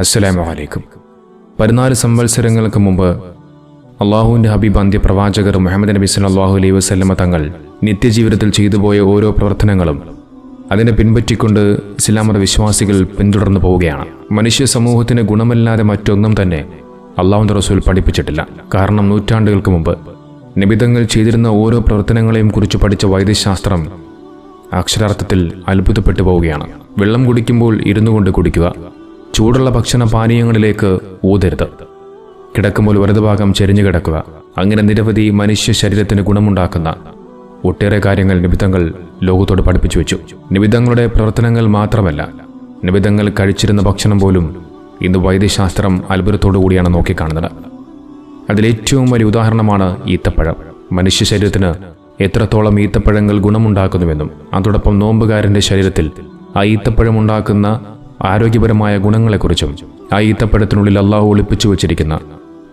അസ്സലാമു അലൈക്കും. പതിനാല് സംവത്സരങ്ങൾക്ക് മുമ്പ് അള്ളാഹുവിന്റെ ഹബീബ് അന്ത്യപ്രവാചകർ മുഹമ്മദ് നബി സല്ലല്ലാഹു അലൈഹി വസല്ലമ തങ്ങൾ നിത്യജീവിതത്തിൽ ചെയ്തുപോയ ഓരോ പ്രവർത്തനങ്ങളും അതിനെ പിൻപറ്റിക്കൊണ്ട് ഇസ്ലാമർ വിശ്വാസികൾ പിന്തുടർന്നു പോവുകയാണ്. മനുഷ്യ സമൂഹത്തിന് ഗുണമല്ലാതെ മറ്റൊന്നും തന്നെ അള്ളാഹുന്റെ റസൂൽ പഠിപ്പിച്ചിട്ടില്ല. കാരണം നൂറ്റാണ്ടുകൾക്ക് മുമ്പ് നിബിതങ്ങൾ ചെയ്തിരുന്ന ഓരോ പ്രവർത്തനങ്ങളെയും കുറിച്ച് പഠിച്ച വൈദ്യശാസ്ത്രം അക്ഷരാർത്ഥത്തിൽ അത്ഭുതപ്പെട്ടു പോവുകയാണ്. വെള്ളം കുടിക്കുമ്പോൾ ഇരുന്നു കൊണ്ട് കുടിക്കുക ചൂടുള്ള ഭക്ഷണ പാനീയങ്ങളിലേക്ക് ഊതരുത്. കിടക്കുമ്പോൾ വലതു ഭാഗം ചെരിഞ്ഞു കിടക്കുക. അങ്ങനെ നിരവധി മനുഷ്യ ശരീരത്തിന് ഗുണമുണ്ടാക്കുന്ന ഒട്ടേറെ കാര്യങ്ങൾ നിബിധങ്ങൾ ലോകത്തോട് പഠിപ്പിച്ചു വെച്ചു. നിബിധങ്ങളുടെ പ്രവർത്തനങ്ങൾ മാത്രമല്ല നിബിധങ്ങൾ കഴിച്ചിരുന്ന ഭക്ഷണം പോലും ഇന്ന് വൈദ്യശാസ്ത്രം അത്ഭുതത്തോടു കൂടിയാണ് നോക്കിക്കാണുന്നത്. അതിലേറ്റവും വലിയ ഉദാഹരണമാണ് ഈത്തപ്പഴം. മനുഷ്യ ശരീരത്തിന് എത്രത്തോളം ഈത്തപ്പഴങ്ങൾ ഗുണമുണ്ടാക്കുന്നുവെന്നും അതോടൊപ്പം നോമ്പുകാരന്റെ ശരീരത്തിൽ ആ ഈത്തപ്പഴം ഉണ്ടാക്കുന്ന ആരോഗ്യപരമായ ഗുണങ്ങളെക്കുറിച്ചും ആ ഈത്തപ്പഴത്തിനുള്ളിൽ അള്ളാഹു ഒളിപ്പിച്ചു വച്ചിരിക്കുന്ന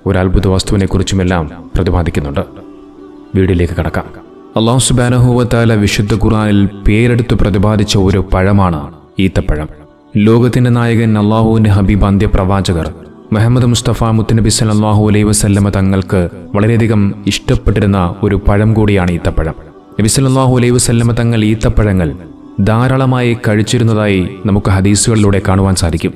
ഒരു അത്ഭുത വസ്തുവിനെക്കുറിച്ചുമെല്ലാം പ്രതിപാദിക്കുന്നുണ്ട്. വീടിലേക്ക് കടക്കാം. അള്ളാഹു സുബാനഹുവത്താല വിശുദ്ധ ഖുറാനിൽ പേരെടുത്ത് പ്രതിപാദിച്ച ഒരു പഴമാണ് ഈത്തപ്പഴം. ലോകത്തിന്റെ നായകൻ അള്ളാഹുവിന്റെ ഹബീബ് അന്ത്യപ്രവാചകർ മുഹമ്മദ് മുസ്തഫ മുത്തനബി സല്ലല്ലാഹു അലൈ വസല്ലമ തങ്ങൾക്ക് വളരെയധികം ഇഷ്ടപ്പെട്ടിരുന്ന ഒരു പഴം കൂടിയാണ് ഈത്തപ്പഴം. നബി സല്ലല്ലാഹു അലൈഹി വസല്ലമ തങ്ങൾ ഈത്തപ്പഴങ്ങൾ ധാരാളമായി കഴിച്ചിരുന്നതായി നമുക്ക് ഹദീസുകളിലൂടെ കാണുവാൻ സാധിക്കും.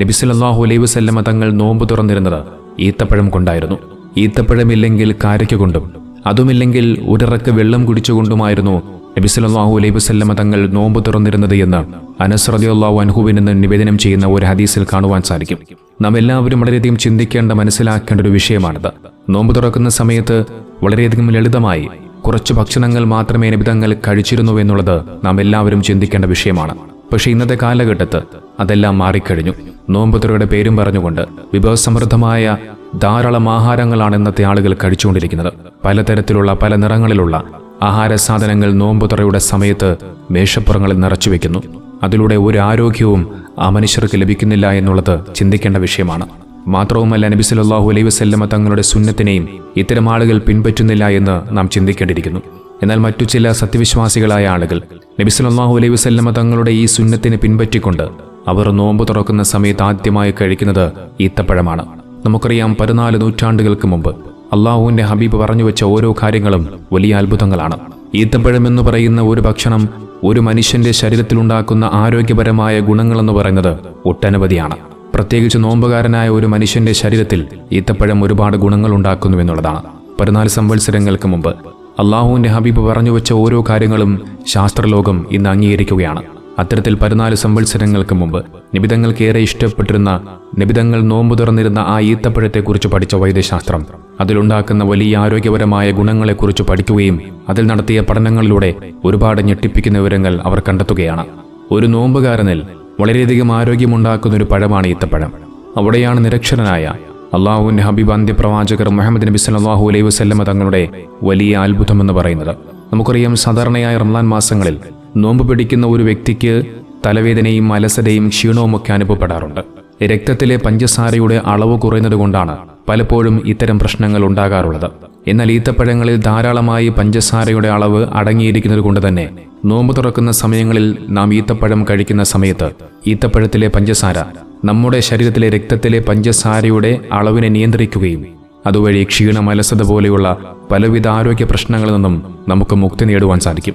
നബി സല്ലല്ലാഹു അലൈഹി വസല്ലമ തങ്ങൾ നോമ്പ് തുറന്നിരുന്നത് ഈത്തപ്പഴം കൊണ്ടായിരുന്നു. ഈത്തപ്പഴമില്ലെങ്കിൽ കാരയ്ക്ക് കൊണ്ടും അതുമില്ലെങ്കിൽ ഒരിറക്ക് വെള്ളം കുടിച്ചുകൊണ്ടുമായിരുന്നു നബി സല്ലല്ലാഹു അലൈഹി വസല്ലമ തങ്ങൾ നോമ്പ് തുറന്നിരുന്നത് എന്ന് അനസ് റളിയല്ലാഹു അൻഹുവിൽ നിന്ന് നിവേദനം ചെയ്യുന്ന ഒരു ഹദീസിൽ കാണുവാൻ സാധിക്കും. നാം എല്ലാവരും വളരെയധികം ചിന്തിക്കേണ്ട മനസ്സിലാക്കേണ്ട ഒരു വിഷയമാണിത്. നോമ്പ് തുറക്കുന്ന സമയത്ത് വളരെയധികം ലളിതമായി കുറച്ച് ഭക്ഷണങ്ങൾ മാത്രമേ നിബിതങ്ങൾ കഴിച്ചിരുന്നു എന്നുള്ളത് നാം എല്ലാവരും ചിന്തിക്കേണ്ട വിഷയമാണ്. പക്ഷേ ഇന്നത്തെ കാലഘട്ടത്ത് അതെല്ലാം മാറിക്കഴിഞ്ഞു. നോമ്പുതുറയുടെ പേരും പറഞ്ഞുകൊണ്ട് വിഭവസമൃദ്ധമായ ധാരാളം ആഹാരങ്ങളാണ് ഇന്നത്തെ ആളുകൾ കഴിച്ചുകൊണ്ടിരിക്കുന്നത്. പലതരത്തിലുള്ള പല നിറങ്ങളിലുള്ള ആഹാര സാധനങ്ങൾ നോമ്പുതുറയുടെ സമയത്ത് മേശപ്പുറങ്ങളിൽ നിറച്ചു വെക്കുന്നു. അതിലൂടെ ഒരു ആരോഗ്യവും ആ മനുഷ്യർക്ക് ലഭിക്കുന്നില്ല എന്നുള്ളത് ചിന്തിക്കേണ്ട വിഷയമാണ്. മാത്രവുമല്ല നബി സല്ലാഹു അലൈ വസല്ലമ തങ്ങളുടെ സുന്നത്തിനെയും ഇത്തരം ആളുകൾ പിൻപറ്റുന്നില്ല എന്ന് നാം ചിന്തിക്കേണ്ടിയിരിക്കുന്നു. എന്നാൽ മറ്റു ചില സത്യവിശ്വാസികളായ ആളുകൾ നബി സല്ലാഹു അലൈ വസല്ലമ തങ്ങളുടെ ഈ സുന്നത്തിനെ പിൻപറ്റിക്കൊണ്ട് അവർ നോമ്പ് തുറക്കുന്ന സമയത്ത് ആദ്യമായി കഴിക്കുന്നത് ഈത്തപ്പഴമാണ്. നമുക്കറിയാം പതിനാല് നൂറ്റാണ്ടുകൾക്ക് മുമ്പ് അള്ളാഹുവിന്റെ ഹബീബ് പറഞ്ഞു വെച്ച ഓരോ കാര്യങ്ങളും വലിയ അത്ഭുതങ്ങളാണ്. ഈത്തപ്പഴം എന്ന് പറയുന്ന ഒരു ഭക്ഷണം ഒരു മനുഷ്യന്റെ ശരീരത്തിലുണ്ടാക്കുന്ന ആരോഗ്യപരമായ ഗുണങ്ങളെന്ന് പറയുന്നത് ഒട്ടനവധിയാണ്. പ്രത്യേകിച്ച് നോമ്പുകാരനായ ഒരു മനുഷ്യന്റെ ശരീരത്തിൽ ഈത്തപ്പഴം ഒരുപാട് ഗുണങ്ങൾ ഉണ്ടാക്കുന്നു എന്നുള്ളതാണ് പതിനാല് സംവത്സരങ്ങൾക്ക് മുമ്പ് അള്ളാഹുവിന്റെ ഹബീബ് പറഞ്ഞു വെച്ച ഓരോ കാര്യങ്ങളും ശാസ്ത്രലോകം ഇന്ന് അംഗീകരിക്കുകയാണ്. അത്തരത്തിൽ പതിനാല് സംവത്സരങ്ങൾക്ക് മുമ്പ് നിബിതങ്ങൾക്കേറെ ഇഷ്ടപ്പെട്ടിരുന്ന നിബിതങ്ങൾ നോമ്പു തുറന്നിരുന്ന ആ ഈത്തപ്പഴത്തെക്കുറിച്ച് പഠിച്ച വൈദ്യശാസ്ത്രം അതിലുണ്ടാക്കുന്ന വലിയ ആരോഗ്യപരമായ ഗുണങ്ങളെക്കുറിച്ച് പഠിക്കുകയും അതിൽ നടത്തിയ പഠനങ്ങളിലൂടെ ഒരുപാട് ഞെട്ടിപ്പിക്കുന്ന വിവരങ്ങൾ അവർ കണ്ടെത്തുകയാണ്. ഒരു നോമ്പുകാരനിൽ വളരെയധികം ആരോഗ്യമുണ്ടാക്കുന്ന ഒരു പഴമാണ് ഈത്തപ്പഴം. അവിടെയാണ് നിരക്ഷരനായ അള്ളാഹുവിന്റെ ഹബീബ് അന്ത്യപ്രവാചകർ മുഹമ്മദ് നബി സല്ലല്ലാഹു അലൈഹി വസല്ലമ തങ്ങളുടെ വലിയ അത്ഭുതമെന്ന് പറയുന്നത്. നമുക്കറിയാം സാധാരണയായ റംലാൻ മാസങ്ങളിൽ നോമ്പ് പിടിക്കുന്ന ഒരു വ്യക്തിക്ക് തലവേദനയും അലസതയും ക്ഷീണവും ഒക്കെ അനുഭവപ്പെടാറുണ്ട്. രക്തത്തിലെ പഞ്ചസാരയുടെ അളവ് കുറയുന്നത് കൊണ്ടാണ് പലപ്പോഴും ഇത്തരം പ്രശ്നങ്ങൾ ഉണ്ടാകാറുള്ളത്. എന്നാൽ ഈത്തപ്പഴങ്ങളിൽ ധാരാളമായി പഞ്ചസാരയുടെ അളവ് അടങ്ങിയിരിക്കുന്നത് കൊണ്ട് തന്നെ നോമ്പ് തുറക്കുന്ന സമയങ്ങളിൽ നാം ഈത്തപ്പഴം കഴിക്കുന്ന സമയത്ത് ഈത്തപ്പഴത്തിലെ പഞ്ചസാര നമ്മുടെ ശരീരത്തിലെ രക്തത്തിലെ പഞ്ചസാരയുടെ അളവിനെ നിയന്ത്രിക്കുകയും അതുവഴി ക്ഷീണ മലസത പോലെയുള്ള പലവിധ ആരോഗ്യ പ്രശ്നങ്ങളിൽ നിന്നും നമുക്ക് മുക്തി നേടുവാൻ സാധിക്കും.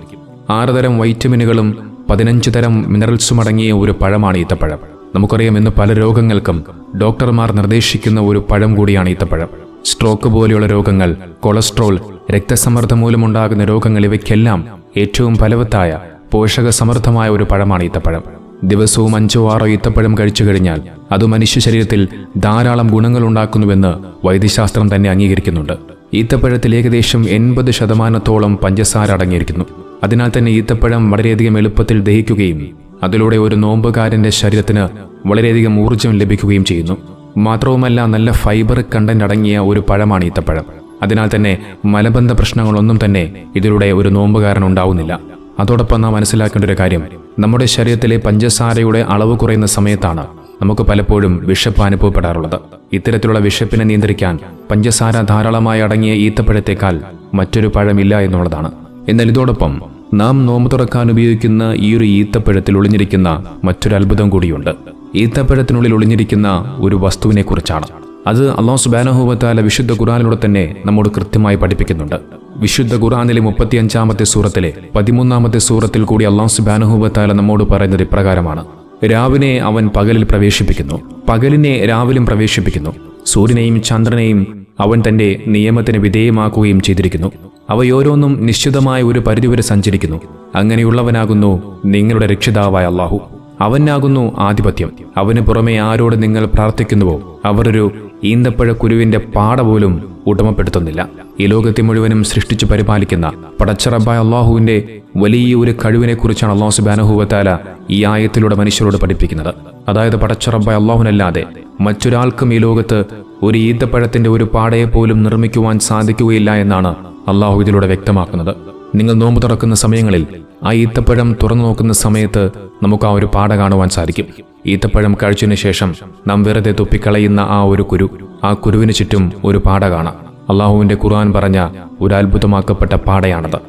ആറുതരം വൈറ്റമിനുകളും പതിനഞ്ച് തരം മിനറൽസും അടങ്ങിയ ഒരു പഴമാണ് ഈത്തപ്പഴം. നമുക്കറിയാം ഇന്ന് പല രോഗങ്ങൾക്കും ഡോക്ടർമാർ നിർദ്ദേശിക്കുന്ന ഒരു പഴം കൂടിയാണ് ഈത്തപ്പഴം. സ്ട്രോക്ക് പോലെയുള്ള രോഗങ്ങൾ കൊളസ്ട്രോൾ രക്തസമ്മർദ്ദം മൂലമുണ്ടാകുന്ന രോഗങ്ങൾ ഇവയ്ക്കെല്ലാം ഏറ്റവും ഫലവത്തായ പോഷക സമൃദ്ധമായ ഒരു പഴമാണ് ഈത്തപ്പഴം. ദിവസവും അഞ്ചോ ആറോ ഈത്തപ്പഴം കഴിച്ചു കഴിഞ്ഞാൽ അത് മനുഷ്യ ശരീരത്തിൽ ധാരാളം ഗുണങ്ങൾ ഉണ്ടാക്കുന്നുവെന്ന് വൈദ്യശാസ്ത്രം തന്നെ അംഗീകരിക്കുന്നുണ്ട്. ഈത്തപ്പഴത്തിൽ ഏകദേശം എൺപത് ശതമാനത്തോളം പഞ്ചസാര അടങ്ങിയിരിക്കുന്നു. അതിനാൽ തന്നെ ഈത്തപ്പഴം വളരെയധികം എളുപ്പത്തിൽ ദഹിക്കുകയും അതിലൂടെ ഒരു നോമ്പുകാരന്റെ ശരീരത്തിന് വളരെയധികം ഊർജം ലഭിക്കുകയും ചെയ്യുന്നു. മാത്രവുമല്ല നല്ല ഫൈബർ കണ്ടന്റ് അടങ്ങിയ ഒരു പഴമാണ് ഈത്തപ്പഴം. അതിനാൽ തന്നെ മലബന്ധ പ്രശ്നങ്ങളൊന്നും തന്നെ ഇതിലൂടെ ഒരു നോമ്പുകാരൻ ഉണ്ടാവുന്നില്ല. അതോടൊപ്പം നാം മനസ്സിലാക്കേണ്ട ഒരു കാര്യം നമ്മുടെ ശരീരത്തിലെ പഞ്ചസാരയുടെ അളവ് കുറയുന്ന സമയത്താണ് നമുക്ക് പലപ്പോഴും വിശപ്പ് അനുഭവപ്പെടാറുള്ളത്. ഇത്തരത്തിലുള്ള വിശപ്പിനെ നിയന്ത്രിക്കാൻ പഞ്ചസാര ധാരാളമായി അടങ്ങിയ ഈത്തപ്പഴത്തേക്കാൾ മറ്റൊരു പഴമില്ല എന്നുള്ളതാണ്. എന്നാൽ ഇതോടൊപ്പം നാം നോമ്പ് തുറക്കാൻ ഉപയോഗിക്കുന്ന ഈ ഒരു ഈത്തപ്പഴത്തിൽ ഒളിഞ്ഞിരിക്കുന്ന മറ്റൊരു അത്ഭുതം കൂടിയുണ്ട്. ഈത്തപ്പഴത്തിനുള്ളിൽ ഒളിഞ്ഞിരിക്കുന്ന ഒരു വസ്തുവിനെക്കുറിച്ചാണ്. അത് അള്ളാഹു സുബാനഹുബത്താല വിശുദ്ധ ഖുറാനിലൂടെ തന്നെ നമ്മോട് കൃത്യമായി പഠിപ്പിക്കുന്നുണ്ട്. വിശുദ്ധ ഖുറാനിലെ മുപ്പത്തിയഞ്ചാമത്തെ സൂറത്തിലെ പതിമൂന്നാമത്തെ സൂറത്തിൽ കൂടി അള്ളാഹു സുബാനഹുബത്താല നമ്മോട് പറയുന്നത് ഇപ്രകാരമാണ്. രാവിനെ അവൻ പകലിൽ പ്രവേശിപ്പിക്കുന്നു. പകലിനെ രാവിലും പ്രവേശിപ്പിക്കുന്നു. സൂര്യനെയും ചന്ദ്രനെയും അവൻ തന്റെ നിയമത്തിന് വിധേയമാക്കുകയും ചെയ്തിരിക്കുന്നു. അവയോരോന്നും നിശ്ചിതമായ ഒരു പരിധിവരെ സഞ്ചരിക്കുന്നു. അങ്ങനെയുള്ളവനാകുന്നു നിങ്ങളുടെ രക്ഷിതാവായ അള്ളാഹു അവനാകുന്നു ആധിപത്യം. അവന് പുറമെ ആരോട് നിങ്ങൾ പ്രാർത്ഥിക്കുന്നുവോ? അവരൊരു ഈന്തപ്പഴ കുരുവിന്റെ പാട പോലും ഉടമപ്പെടുത്തുന്നില്ല. ഈ ലോകത്തെ മുഴുവനും സൃഷ്ടിച്ചു പരിപാലിക്കുന്ന പടച്ചറബായ അള്ളാഹുവിന്റെ വലിയ ഒരു കഴിവിനെക്കുറിച്ചാണ് അള്ളാഹു സുബാനഹുവത്താല ഈ ആയത്തിലൂടെ മനുഷ്യരോട് പഠിപ്പിക്കുന്നത്. അതായത് പടച്ചറബായ അള്ളാഹുനല്ലാതെ മറ്റൊരാൾക്കും ഈ ലോകത്ത് ഒരു ഈന്തപ്പഴത്തിന്റെ ഒരു പാടയെ പോലും നിർമ്മിക്കുവാൻ സാധിക്കുകയില്ല എന്നാണ് അള്ളാഹു ഇതിലൂടെ വ്യക്തമാക്കുന്നത്. നിങ്ങൾ നോമ്പ് തുറക്കുന്ന സമയങ്ങളിൽ ആ ഈത്തപ്പഴം തുറന്നു നോക്കുന്ന സമയത്ത് നമുക്ക് ആ ഒരു പാട കാണുവാൻ സാധിക്കും. ഈത്തപ്പഴം കഴിച്ചതിന് ശേഷം നാം വെറുതെ തുപ്പിക്കളയുന്ന ആ ഒരു കുരു ആ കുരുവിന് ചുറ്റും ഒരു പാട കാണാം. അള്ളാഹുവിന്റെ ഖുർആൻ പറഞ്ഞ ഒരു അത്ഭുതമാക്കപ്പെട്ട പാടയാണത്.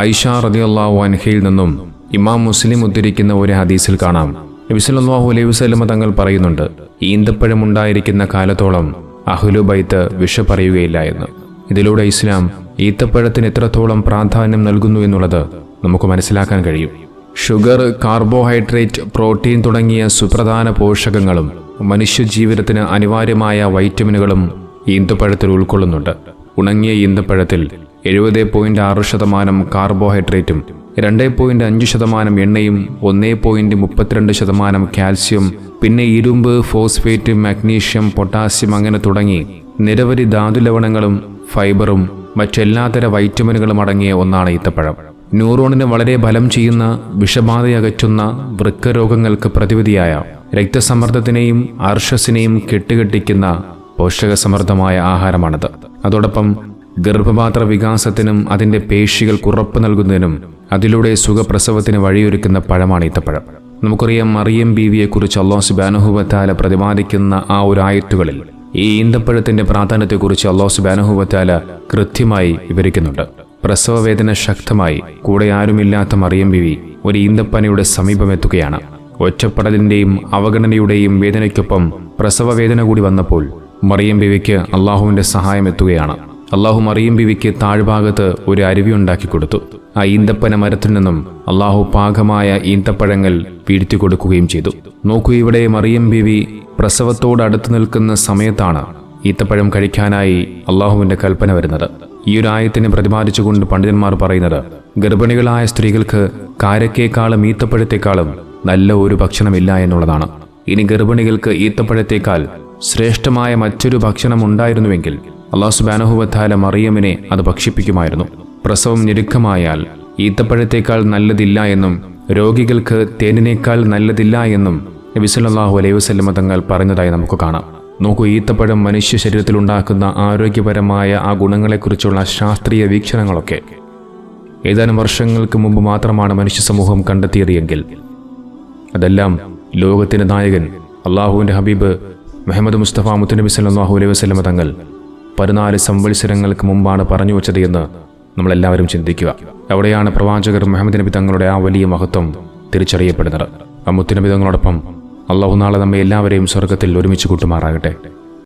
ഐഷ റതി അള്ളാഹു അൻഹയിൽ നിന്നും ഇമാം മുസ്ലിം ഉദ്ധരിക്കുന്ന ഒരു ഹദീസിൽ കാണാം. നബിസല്ലാഹു അലൈഹി വസ്ലമ തങ്ങൾ പറയുന്നുണ്ട് ഈന്തപ്പഴം ഉണ്ടായിരിക്കുന്ന കാലത്തോളം അഹ്ലുബൈത്ത് വിഷ പറയുകയില്ല എന്ന് ഇതിലൂടെ ഇസ്ലാം ഈത്തപ്പഴത്തിന് എത്രത്തോളം പ്രാധാന്യം നൽകുന്നു എന്നുള്ളത് നമുക്ക് മനസ്സിലാക്കാൻ കഴിയും. ഷുഗർ കാർബോഹൈഡ്രേറ്റ് പ്രോട്ടീൻ തുടങ്ങിയ സുപ്രധാന പോഷകങ്ങളും മനുഷ്യജീവിതത്തിന് അനിവാര്യമായ വൈറ്റമിനുകളും ഈന്തപ്പഴത്തിൽ ഉൾക്കൊള്ളുന്നുണ്ട്. ഉണങ്ങിയ ഈന്തപ്പഴത്തിൽ എഴുപത് പോയിന്റ് ആറ് ശതമാനം കാർബോഹൈഡ്രേറ്റും രണ്ട് പോയിന്റ് അഞ്ച് ശതമാനം എണ്ണയും ഒന്നേ പോയിന്റ് മുപ്പത്തിരണ്ട് ശതമാനം കാൽസ്യം പിന്നെ ഇരുമ്പ് ഫോസ്ഫേറ്റ് മാഗ്നീഷ്യം പൊട്ടാസ്യം അങ്ങനെ തുടങ്ങി നിരവധി ധാതു ലവണങ്ങളും ഫൈബറും മറ്റെല്ലാതര വൈറ്റമിനുകളും അടങ്ങിയ ഒന്നാണ് ഈത്തപ്പഴം. ന്യൂറോണിന് വളരെ ബലം ചെയ്യുന്ന വിഷബാധയകറ്റുന്ന വൃക്കരോഗങ്ങൾക്ക് പ്രതിവിധിയായ രക്തസമ്മർദ്ദത്തിനെയും അർഷസിനെയും കെട്ടുകെട്ടിക്കുന്ന പോഷകസമൃദ്ധമായ ആഹാരമാണത്. അതോടൊപ്പം ഗർഭപാത്ര വികാസത്തിനും അതിന്റെ പേശികൾ ഉറപ്പ് നൽകുന്നതിനും അതിലൂടെ സുഖപ്രസവത്തിന് വഴിയൊരുക്കുന്ന പഴമാണ് ഈത്തപ്പഴം. നമുക്കറിയാം മറിയം ബീവിയെക്കുറിച്ച് അള്ളാഹു സുബാനുഹുവത്താല പ്രതിപാദിക്കുന്ന ആ ഒരു ആയത്തുകളിൽ ഈ ഈന്തപ്പഴത്തിന്റെ പ്രാധാന്യത്തെക്കുറിച്ച് അള്ളാഹു സുബാനുഹുവത്താല കൃത്യമായി വിവരിക്കുന്നുണ്ട്. പ്രസവവേദന ശക്തമായി കൂടെ ആരുമില്ലാത്ത മറിയം ബിവി ഒരു ഈന്തപ്പനയുടെ സമീപമെത്തുകയാണ്. ഒറ്റപ്പെടലിന്റെയും അവഗണനയുടെയും വേദനയ്ക്കൊപ്പം പ്രസവവേദന കൂടി വന്നപ്പോൾ മറിയം ബിവിക്ക് അള്ളാഹുവിന്റെ സഹായം എത്തുകയാണ്. അള്ളാഹു മറിയം ബിവിക്ക് താഴ്ഭാഗത്ത് ഒരു അരുവി ഉണ്ടാക്കി കൊടുത്തു. ആ ഈന്തപ്പന മരത്തിൽ നിന്നും അള്ളാഹു പാകമായ ഈന്തപ്പഴങ്ങൾ വീഴ്ത്തി കൊടുക്കുകയും ചെയ്തു. നോക്കൂ ഇവിടെ മറിയം ബിവി പ്രസവത്തോട് അടുത്ത് നിൽക്കുന്ന സമയത്താണ് ഈത്തപ്പഴം കഴിക്കാനായി അള്ളാഹുവിന്റെ കൽപ്പന വരുന്നത്. ഈ ഒരു ആയത്തിനെ പ്രതിപാദിച്ചുകൊണ്ട് പണ്ഡിതന്മാർ പറയുന്നത് ഗർഭിണികളായ സ്ത്രീകൾക്ക് കാരക്കേക്കാളും ഈത്തപ്പഴത്തേക്കാളും നല്ല ഒരു ഭക്ഷണമില്ല എന്നുള്ളതാണ്. ഇനി ഗർഭിണികൾക്ക് ഈത്തപ്പഴത്തേക്കാൾ ശ്രേഷ്ഠമായ മറ്റൊരു ഭക്ഷണം ഉണ്ടായിരുന്നുവെങ്കിൽ അള്ളാഹു സുബാനഹുബത്താല മറിയമ്മിനെ അത് ഭക്ഷിപ്പിക്കുമായിരുന്നു. പ്രസവം ഞെരുക്കമായാൽ ഈത്തപ്പഴത്തേക്കാൾ നല്ലതില്ല എന്നും രോഗികൾക്ക് തേനിനേക്കാൾ നല്ലതില്ല എന്നും നബിസല്ലാഹു അലൈവ് വസല്ലമ തങ്ങൾ പറഞ്ഞതായി നമുക്ക് കാണാം. നോക്കൂ ഈത്തപ്പഴം മനുഷ്യ ശരീരത്തിൽ ഉണ്ടാക്കുന്ന ആരോഗ്യപരമായ ആ ഗുണങ്ങളെക്കുറിച്ചുള്ള ശാസ്ത്രീയ വീക്ഷണങ്ങളൊക്കെ. ഏതാനും വർഷങ്ങൾക്ക് മുമ്പ് മാത്രമാണ് മനുഷ്യ സമൂഹം കണ്ടെത്തിയതെങ്കിൽ. അതെല്ലാം ലോകത്തിന്റെ നായകൻ അള്ളാഹുവിന്റെ ഹബീബ് മെഹമ്മദ് മുസ്തഫ മുത്തുനബി സല്ലാഹു അലൈഹി വസ്ലമ തങ്ങൾ പതിനാല് സംവത്സരങ്ങൾക്ക് മുമ്പാണ് പറഞ്ഞു വച്ചത് എന്ന് നമ്മളെല്ലാവരും ചിന്തിക്കുക. അവിടെയാണ് പ്രവാചകർ മുഹമ്മദ് നബി തങ്ങളുടെ ആ വലിയ മഹത്വം തിരിച്ചറിയപ്പെടുന്നത്. ആ മുത്തുനബി തങ്ങളോടൊപ്പം അള്ളാഹു നാളെ നമ്മെ എല്ലാവരെയും സ്വർഗത്തിൽ ഒരുമിച്ച് കൂട്ടുമാറാകട്ടെ.